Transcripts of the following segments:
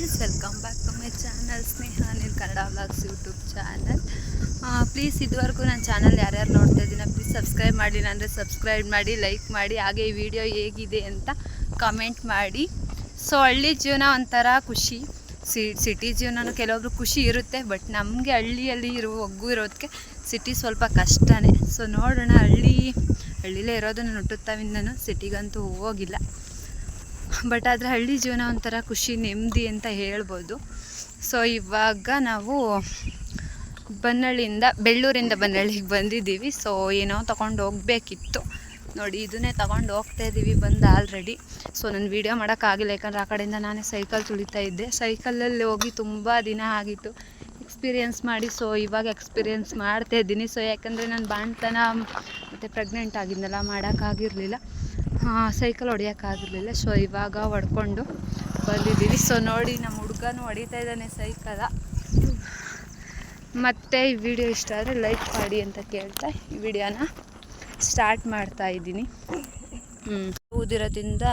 Friends welcome back to my channel ಸ್ನೇಹ ನೀನು Kannada vlogs YouTube channel please ಇದುವರೆಗೂ ನನ್ನ channel ಯಾರ್ಯಾರು ನೋಡ್ತಾ ಇದ್ದೀನಿ ಪ್ಲೀಸ್ ಸಬ್ಸ್ಕ್ರೈಬ್ ಮಾಡಿ ಅಂದರೆ ಸಬ್ಸ್ಕ್ರೈಬ್ ಮಾಡಿ ಲೈಕ್ ಮಾಡಿ, ಹಾಗೆ ಈ ವಿಡಿಯೋ ಹೇಗಿದೆ ಅಂತ ಕಮೆಂಟ್ ಮಾಡಿ. ಸೊ ಹಳ್ಳಿ ಜೀವನ ಒಂಥರ ಖುಷಿ. ಸಿಟಿ ಜೀವನನೂ ಕೆಲವೊಬ್ರು ಖುಷಿ ಇರುತ್ತೆ ಬಟ್ ನಮಗೆ ಹಳ್ಳಿಯಲ್ಲಿ ಇರೋ ಒಗ್ಗು ಇರೋದಕ್ಕೆ ಸಿಟಿ ಸ್ವಲ್ಪ ಕಷ್ಟನೇ. ಸೊ ನೋಡೋಣ, ಹಳ್ಳಿ, ಹಳ್ಳಿಲೇ ಇರೋದನ್ನು ನಾನು ಹುಟ್ಟುತ್ತಾವಿಂದನೂ ಸಿಟಿಗಂತೂ ಹೋಗಿಲ್ಲ. ಬಟ್ ಆದರೆ ಹಳ್ಳಿ ಜೀವನ ಒಂಥರ ಖುಷಿ, ನೆಮ್ಮದಿ ಅಂತ ಹೇಳ್ಬೋದು. ಸೊ ಇವಾಗ ನಾವು ಬನ್ನಳ್ಳಿಯಿಂದ, ಬೆಳ್ಳೂರಿಂದ ಬನ್ನಳ್ಳಿಗೆ ಬಂದಿದ್ದೀವಿ. ಸೊ ಏನೋ ತೊಗೊಂಡು ಹೋಗಬೇಕಿತ್ತು. ನೋಡಿ, ಇದನ್ನೇ ತೊಗೊಂಡು ಹೋಗ್ತಾ ಇದ್ದೀವಿ ಬಂದು ಆಲ್ರೆಡಿ ಸೊ ನಾನು ವೀಡಿಯೋ ಮಾಡೋಕ್ಕಾಗಿಲ್ಲ, ಯಾಕಂದ್ರೆ ಆ ಕಡೆಯಿಂದ ನಾನೇ ಸೈಕಲ್ ತುಳಿತಾ ಇದ್ದೆ. ಸೈಕಲಲ್ಲಿ ಹೋಗಿ ತುಂಬ ದಿನ ಆಗಿತ್ತು ಎಕ್ಸ್ಪೀರಿಯೆನ್ಸ್ ಮಾಡಿ. ಸೊ ಇವಾಗ ಎಕ್ಸ್ಪೀರಿಯೆನ್ಸ್ ಮಾಡ್ತಾ ಇದ್ದೀನಿ. ಸೊ ಯಾಕಂದರೆ ನಾನು ಬಾಣ್ತನ ಮತ್ತು ಪ್ರೆಗ್ನೆಂಟ್ ಆಗಿದ್ನಲ್ಲ, ಮಾಡೋಕ್ಕಾಗಿರಲಿಲ್ಲ. ಸೈಕಲ್ ಹೊಡಿಯೋಕ್ಕಾಗಿರಲಿಲ್ಲ ಸೊ ಇವಾಗ ಹೊಡ್ಕೊಂಡು ಬಂದಿದ್ದೀವಿ ಸೊ ನೋಡಿ ನಮ್ಮ ಹುಡುಗನೂ ಹೊಡಿತಾ ಇದ್ದಾನೆ ಸೈಕಲ ಮತ್ತು ಈ ವಿಡಿಯೋ ಇಷ್ಟ ಆದರೆ ಲೈಕ್ ಮಾಡಿ ಅಂತ ಕೇಳ್ತಾ ಈ ವಿಡಿಯೋನ ಸ್ಟಾರ್ಟ್ ಮಾಡ್ತಾ ಇದ್ದೀನಿ ಊದಿರೋದ್ರಿಂದ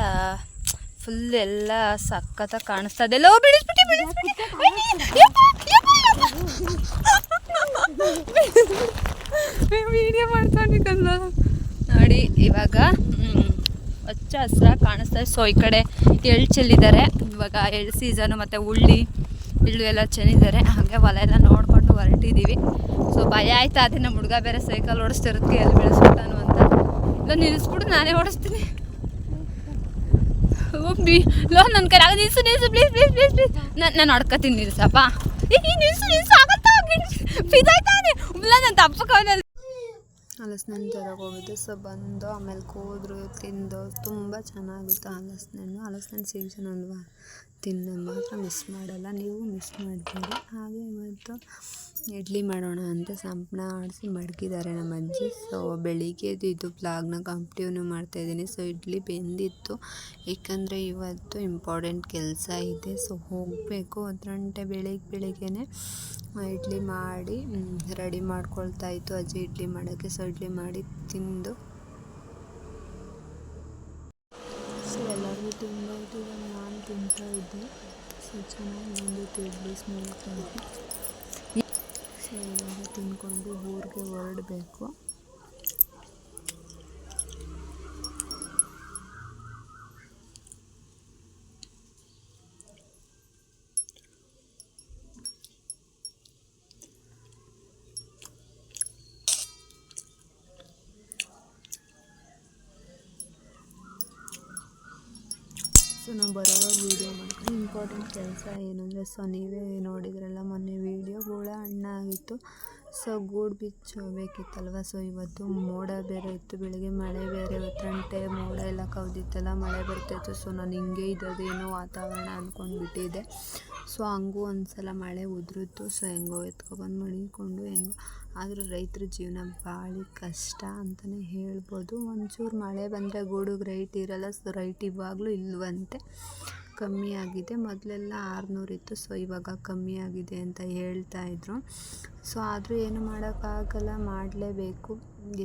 ಫುಲ್ ಎಲ್ಲ ಸಖತ್ತಾಗಿ ಕಾಣಿಸ್ತಾ ಇದೆ ಲೋ ಬಿಡಿಸ್ಬಿಟ್ಟು ಬಿಡಿಸ್ಬಿಟ್ಟು ವಿಡಿಯೋ ಮಾಡ್ಕೊಂಡಿದ್ದಲ್ಲ ನೋಡಿ ಇವಾಗ ಹಚ್ಚ ಹಸಿರಾಗಿ ಕಾಣಿಸ್ತಾ ಸೊ ಈ ಕಡೆ ಎಳ್ಳು ಚೆಲ್ಲಿದ್ದಾರೆ ಇವಾಗ ಎಳ್ಳು ಸೀಸನು ಮತ್ತು ಉಳ್ಳಿ, ಇಳ್ಳು ಎಲ್ಲ ಚೆನ್ನಿದ್ದಾರೆ ಹಾಗೆ ಹೊಲ ಎಲ್ಲ ನೋಡಿಕೊಂಡು ಹೊರಟಿದ್ದೀವಿ ಸೊ ಭಯ ಆಯ್ತಾ? ಅದೇ ನಮ್ಮ ಹುಡುಗ ಬೇರೆ ಸೈಕಲ್ ಓಡಿಸ್ತಿರೋದಕ್ಕೆ ಎಲ್ಲಿ ಬೆಳೆಸ್ಬಿಟ್ಟಾನು ಅಂತ. ಇಲ್ಲ ನಿಲ್ಲಿಸ್ಬಿಟ್ಟು ನಾನೇ ಓಡಿಸ್ತೀನಿ. ಒಬ್ಬಿ ಲೋ ನನ್ನ ಕೈ ಆಗ ನಿಲ್ಸು ನಿಲ್ಸು ಪ್ಲೀಸ್ ಪ್ಲೀಸ್ ಪ್ಲೀಸ್ ಪ್ಲೀಸ್ ನಾನು ನಾನು ಹೊಡ್ಕತೀನಿ ನಿಲ್ಸಪ್ಪ. ನಿಲ್ಸು ನಿಲ್ಸು, ಆಗತ್ತಾ? ಫಿದಾಯ್ತಾನೆ ಇಲ್ಲ ನಾನು ತಪ್ಪಕ್ಕೆ ಹಲಸಿನಣ್ಣು ಹೋಗಿದ್ದೆ ಸೊ ಬಂದು ಆಮೇಲೆ ಕೂದ್ರು ತಿಂದು ತುಂಬ ಚೆನ್ನಾಗಿತ್ತು ಹಲಸಿನಣ್ಣು ಹಲಸಿನಣ್ಣು ಸೀಸನ್ ಅಲ್ವಾ? ತಿನ್ನೋದು ಮಾತ್ರ ಮಿಸ್ ಮಾಡಲ್ಲ. ನೀವು ಮಿಸ್ ಮಾಡಬೇಡಿ ಹಾಗೆ ಇವತ್ತು ಇಡ್ಲಿ ಮಾಡೋಣ ಅಂತ ಸಂಪಣ ಆಡಿಸಿ ಮಡಗಿದ್ದಾರೆ ನಮ್ಮ ಅಜ್ಜಿ. ಸೊ ಬೆಳಿಗ್ಗೆದು ಇದು ಬ್ಲಾಗ್ನ ಕಂಪ್ಟಿವ್ನು ಮಾಡ್ತಾಯಿದ್ದೀನಿ ಸೊ ಇಡ್ಲಿ ಬೆಂದಿತ್ತು. ಏಕೆಂದರೆ ಇವತ್ತು ಇಂಪಾರ್ಟೆಂಟ್ ಕೆಲಸ ಇದೆ. ಸೊ ಹೋಗಬೇಕು. ಒಂದು ಗಂಟೆ ಬೆಳಿಗ್ಗೆ ಇಡ್ಲಿ ಮಾಡಿ ರೆಡಿ ಮಾಡ್ಕೊಳ್ತಾ ಇತ್ತು. ಅಜ್ಜಿ ಇಡ್ಲಿ ಮಾಡೋಕ್ಕೆ, ಸೊ ಇಡ್ಲಿ ಮಾಡಿ ತಿಂದು. ಸೊ ಎಲ್ಲರಿಗೂ ತುಂಬ ಇವಾಗ ನಾನು ತಿಂತಾ ಇದ್ದೆ. ಸೊ ಚೆನ್ನಾಗಿ ಬಂದಿತ್ತು ಇಡ್ಲಿ ಸ್ಮೆಲ್ ಸೊ ಇವಾಗ ತಿನ್ಕೊಂಡು ಊರಿಗೆ ಹೊರಡಬೇಕು. ಬರೋವಾಗ ವೀಡಿಯೋ ಮಾಡ್ತೀನಿ ಇಂಪಾರ್ಟೆಂಟ್ ಕೆಲಸ ಏನಂದರೆ ಸೊ ನೀವೇ ನೋಡಿದ್ರಲ್ಲ ಮೊನ್ನೆ ವೀಡಿಯೋ ಹಣ್ಣ ಹಣ್ಣಾಗಿತ್ತು ಸೊ ಗೂಡು ಬಿಚ್ಚಬೇಕಿತ್ತಲ್ವ ಸೊ ಇವತ್ತು ಮೋಡ ಬೇರೆ ಇತ್ತು. ಬೆಳಿಗ್ಗೆ ಮಳೆ ಬೇರೆ, ಇವತ್ತು ಗಂಟೆ ಮೋಡ ಎಲ್ಲ ಕವ್ದಿತ್ತಲ್ಲ, ಮಳೆ ಬರ್ತಾಯಿತ್ತು ಸೊ ನಾನು ಹಿಂಗೆ ಇದ್ದದೇನೋ ವಾತಾವರಣ ಅಂದ್ಕೊಂಡ್ಬಿಟ್ಟಿದ್ದೆ ಸೊ ಹಂಗೂ ಒಂದು ಸಲ ಮಳೆ ಉದುರಿತ್ತು ಸೊ ಹೆಂಗೋ ಎತ್ಕೊಬಂದು ಮಡಿಕೊಂಡು ಹೆಂಗೋ ಆದರೂ ರೈತರ ಜೀವನ ಭಾಳ ಕಷ್ಟ ಅಂತಲೇ ಹೇಳ್ಬೋದು. ಒಂಚೂರು ಮಳೆ ಬಂದರೆ ಗೂಡಿಗೆ ರೈಟ್ ಇರಲ್ಲ ಸೊ ರೈಟ್ ಇವಾಗಲೂ ಇಲ್ವಂತೆ. ಕಮ್ಮಿ ಆಗಿದೆ. ಮೊದಲೆಲ್ಲ ಆರುನೂರು ಇತ್ತು ಸೊ ಇವಾಗ ಕಮ್ಮಿ ಆಗಿದೆ ಅಂತ ಹೇಳ್ತಾ ಇದ್ರು. ಸೊ ಆದರೂ ಏನು ಮಾಡೋಕ್ಕಾಗಲ್ಲ, ಮಾಡಲೇಬೇಕು.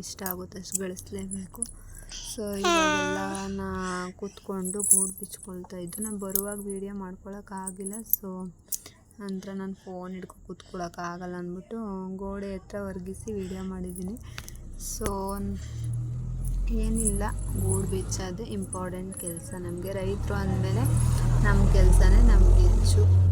ಎಷ್ಟಾಗುತ್ತೆ ಅಷ್ಟು ಗಳಿಸ್ಲೇಬೇಕು. ಸೊ ಇವಾಗೆಲ್ಲ ನಾ ಕೂತ್ಕೊಂಡು ಗೂಡು ಬಿಚ್ಕೊಳ್ತಾ ಇದ್ದು, ನಾನು ಬರುವಾಗ ವೀಡಿಯೋ ಮಾಡ್ಕೊಳಕ್ಕಾಗಿಲ್ಲ ಸೊ ನಂತರ ನಾನು ಫೋನ್ ಹಿಡ್ಕೊ ಕೂತ್ಕೊಳ್ಳೋಕ್ಕಾಗಲ್ಲ ಅಂದ್ಬಿಟ್ಟು ಗೋಡೆ ಹತ್ರ ಒರಗಿಸಿ ವೀಡಿಯೋ ಮಾಡಿದ್ದೀನಿ. ಸೊ ಏನಿಲ್ಲ, ಗೂಡು ಬಿಚ್ಚೋದು ಇಂಪಾರ್ಟೆಂಟ್ ಕೆಲಸ ನಮಗೆ. ರೈತರು ಅಂದಮೇಲೆ ನಮ್ಮ ಕೆಲಸನೇ ನಮಗೆ ಹೆಚ್ಚು.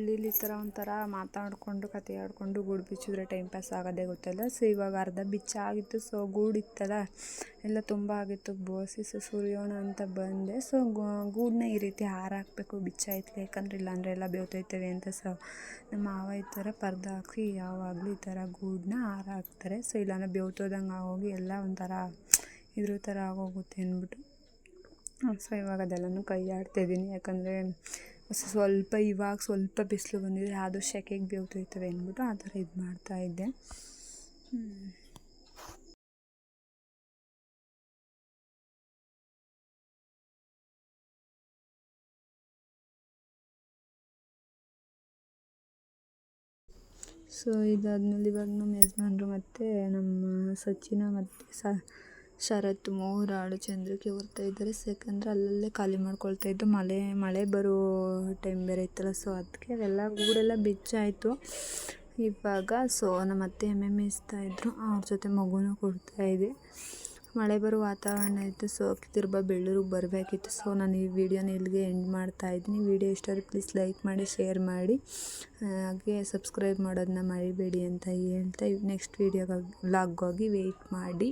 ಹಳ್ಳೀಲಿ ಈ ಥರ ಒಂಥರ ಮಾತಾಡಿಕೊಂಡು ಕತೆ ಆಡಿಕೊಂಡು ಗೂಡು ಬಿಚ್ಚಿದ್ರೆ ಟೈಮ್ ಪಾಸ್ ಆಗೋದೇ ಗೊತ್ತಿಲ್ಲ? ಸೊ ಇವಾಗ ಅರ್ಧ ಬಿಚ್ಚಾಗಿತ್ತು ಸೊ ಗೂಡಿತ್ತಲ್ಲ ಎಲ್ಲ ತುಂಬ ಆಗಿತ್ತು. ಬೋಸಿ, ಸೊ, ಸುರಿಯೋಣ ಅಂತ ಬಂದೆ. ಸೊ ಗೂಡನ್ನ ಈ ರೀತಿ ಹಾರ ಹಾಕಬೇಕು ಬಿಚ್ಚಾಯ್ತು ಯಾಕಂದ್ರೆ ಇಲ್ಲಾಂದರೆ ಎಲ್ಲ ಬೇವ್ತೈತವೆ ಅಂತ. ಸೊ ನಮ್ಮ ಮಾವ ಈ ಥರ ಪರ್ದ ಹಾಕಿ ಯಾವಾಗಲೂ ಈ ಥರ ಗೂಡನ್ನ ಹಾರ ಹಾಕ್ತಾರೆ ಸೊ ಇಲ್ಲಾಂದ್ರೆ ಬೇವ್ತೋದಂಗೆ ಆಗೋಗಿ ಎಲ್ಲ ಒಂಥರ ಇದ್ರ ಥರ ಆಗೋಗುತ್ತೆ ಅಂದ್ಬಿಟ್ಟು. ಸೊ ಇವಾಗ ಅದೆಲ್ಲನೂ ಕೈ ಆಡ್ತಾಯಿದ್ದೀನಿ ಯಾಕಂದರೆ ಸ್ವಲ್ಪ ಇವಾಗ ಸ್ವಲ್ಪ ಬಿಸಿಲು ಬಂದಿದೆ, ಅದು ಸೆಕೆಗೆ ಬೇವ್ತೋಯ್ತವೆ ಅಂದ್ಬಿಟ್ಟು ಆ ಥರ ಇದು ಮಾಡ್ತಾಯಿದ್ದೆ ಸೊ ಇದಾದ್ಮೇಲೆ ಇವಾಗ ನಮ್ಮ ಯಜಮಾನ್ರು ಮತ್ತು ನಮ್ಮ ಸಚಿನ ಮತ್ತು ಸ ಶರತ್ ಮೂರು ಆಳು ಚಂದ್ರಿಕೆ ಬರ್ತಾ ಇದ್ದಾರೆ. ಯಾಕಂದ್ರೆ ಅಲ್ಲಲ್ಲೇ ಖಾಲಿ ಮಾಡ್ಕೊಳ್ತಾ ಇದ್ದು ಮಳೆ ಮಳೆ ಬರೋ ಟೈಮ್ ಬೇರೆ ಇತ್ತಲ್ಲ ಸೊ ಅದಕ್ಕೆ ಅವೆಲ್ಲ ಗೂಡೆಲ್ಲ ಬಿಚ್ಚಾಯಿತು. ಇವಾಗ ಸೊ ನಮ್ಮ ಅತ್ತೆ ಎಮ್ಮೆ ಮೇಯಿಸ್ತಾ ಇದ್ರು. ಅವ್ರ ಜೊತೆ ಮಗುನೂ ಇದೆ. ಮಳೆ ಬರೋ ವಾತಾವರಣ ಇತ್ತು ಸೊ ತಿರ್ಬ ಬೆಳ್ಳೂರಿಗೆ ಬರಬೇಕಿತ್ತು. ಸೊ ನಾನು ಈ ವಿಡಿಯೋನ ಇಲ್ಲಿಗೆ ಎಂಡ್ ಮಾಡ್ತಾ ಇದ್ದೀನಿ. ವಿಡಿಯೋ ಇಷ್ಟ ಪ್ಲೀಸ್ ಲೈಕ್ ಮಾಡಿ ಶೇರ್ ಮಾಡಿ. ಹಾಗೆ ಸಬ್ಸ್ಕ್ರೈಬ್ ಮಾಡೋದನ್ನ ಮರಿಬೇಡಿ ಅಂತ ಹೇಳ್ತಾ ನೆಕ್ಸ್ಟ್ ವೀಡಿಯೋಗಾಗಿ ವ್ಲಾಗ್ಗಾಗಿ ವೆಯ್ಟ್ ಮಾಡಿ.